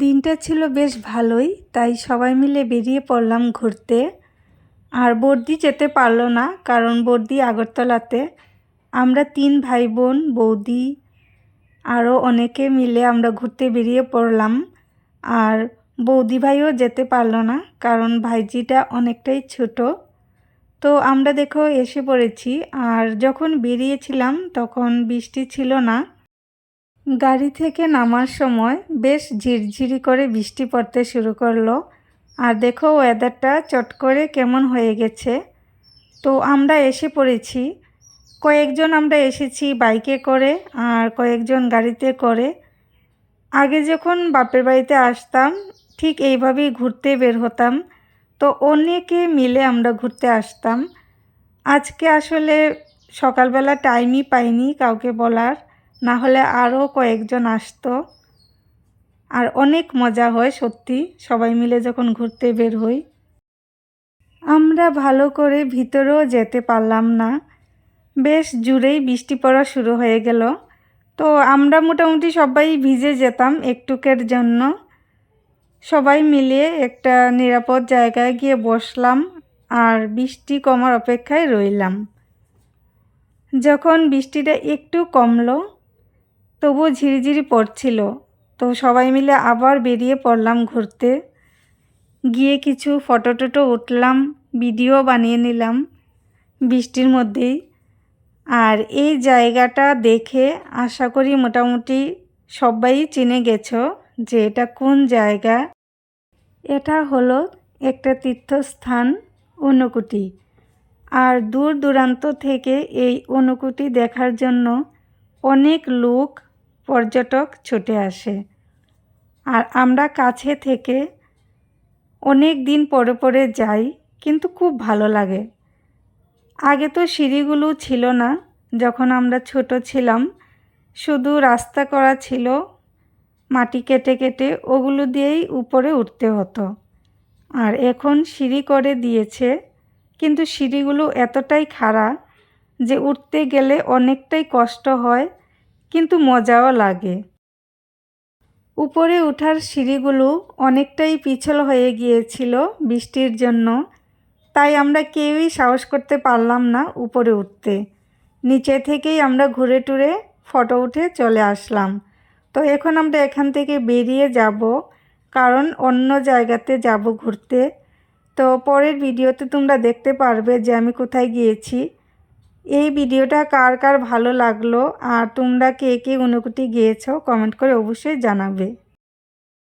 দিনটা ছিল বেশ ভালোই, তাই সবাই মিলে বেরিয়ে পড়লাম ঘুরতে। আর বর্দি যেতে পারল না, কারণ বর্দি আগরতলাতে। আমরা তিন ভাই বোন বৌদি, আরও অনেকে মিলে আমরা ঘুরতে বেরিয়ে পড়লাম। আর বৌদি ভাইও যেতে পারল না, কারণ ভাইজিটা অনেকটাই ছোট। তো আমরা দেখো এসে পড়েছি, আর যখন বেরিয়েছিলাম তখন বৃষ্টি ছিল না। গাড়ি থেকে নামার সময় বেশ ঝিরঝিরি করে বৃষ্টি পড়তে শুরু করল। আর দেখো ওয়েদারটা চট করে কেমন হয়ে গেছে। তো আমরা এসে পড়েছি। কয়েকজন আমরা এসেছি বাইকে করে আর কয়েকজন গাড়িতে করে। আগে যখন বাপের বাড়িতে আসতাম, ঠিক এইভাবেই ঘুরতে বের হতাম। তো অনেকে মিলে আমরা ঘুরতে আসতাম। আজকে আসলে সকালবেলা টাইমই পাইনি কাউকে বলার। না হলে আরও কয়েকজন আসতো। আর অনেক মজা হয় সত্যি, সবাই মিলে যখন ঘুরতে বের হই। আমরা ভালো করে ভিতরেও যেতে পারলাম না। বেশ জুড়েই বৃষ্টি পড়া শুরু হয়ে গেল। তো আমরা মোটামুটি সবাই ভিজে যেতাম একটুকের জন্য। সবাই মিলে একটা নিরাপদ জায়গায় গিয়ে বসলাম আর বৃষ্টি কমার অপেক্ষায় রইলাম। যখন বৃষ্টিটা একটু কমলো তবুও ঝিরিঝিরি পড়ছিল। তো সবাই মিলে আবার বেরিয়ে পড়লাম ঘুরতে। গিয়ে কিছু ফটো টটো উঠলাম, ভিডিও বানিয়ে নিলাম বৃষ্টির মধ্যেই। আর এই জায়গাটা দেখে আশা করি মোটামুটি সবাই চিনে গেছো যে এটা কোন জায়গা। এটা হলো একটা তীর্থস্থান, অনুকুটি। আর দূর দূরান্ত থেকে এই অনুকুটি দেখার জন্য অনেক লোক পর্যটক ছুটে আসে। আর আমরা কাছে থেকে অনেক দিন পরে পরে যাই, কিন্তু খুব ভালো লাগে। আগে তো সিঁড়িগুলো ছিল না। যখন আমরা ছোট ছিলাম, শুধু রাস্তা করা ছিল, মাটি কেটে কেটে ওগুলো দিয়েই উপরে উঠতে হতো। আর এখন সিঁড়ি করে দিয়েছে, কিন্তু সিঁড়িগুলো এতটাই খাড়া যে উঠতে গেলে অনেকটাই কষ্ট হয়। কিন্তু মজাও লাগে। উপরে ওঠার সিঁড়িগুলো অনেকটাই পিছল হয়ে গিয়েছিল বৃষ্টির জন্য, তাই আমরা কেউই সাহস করতে পারলাম না উপরে উঠতে। নিচে থেকেই আমরা ঘুরে টুরে ফটো উঠে চলে আসলাম। তো এখন আমরা এখান থেকে বেরিয়ে যাব, কারণ অন্য জায়গাতে যাব ঘুরতে। তো পরের ভিডিওতে তোমরা দেখতে পারবে যে আমি কোথায় গিয়েছি। এই ভিডিওটা কার কার ভালো লাগল আর তোমরা কে কে অনুকুটি গিয়েছো কমেন্ট করে অবশ্যই জানাবে।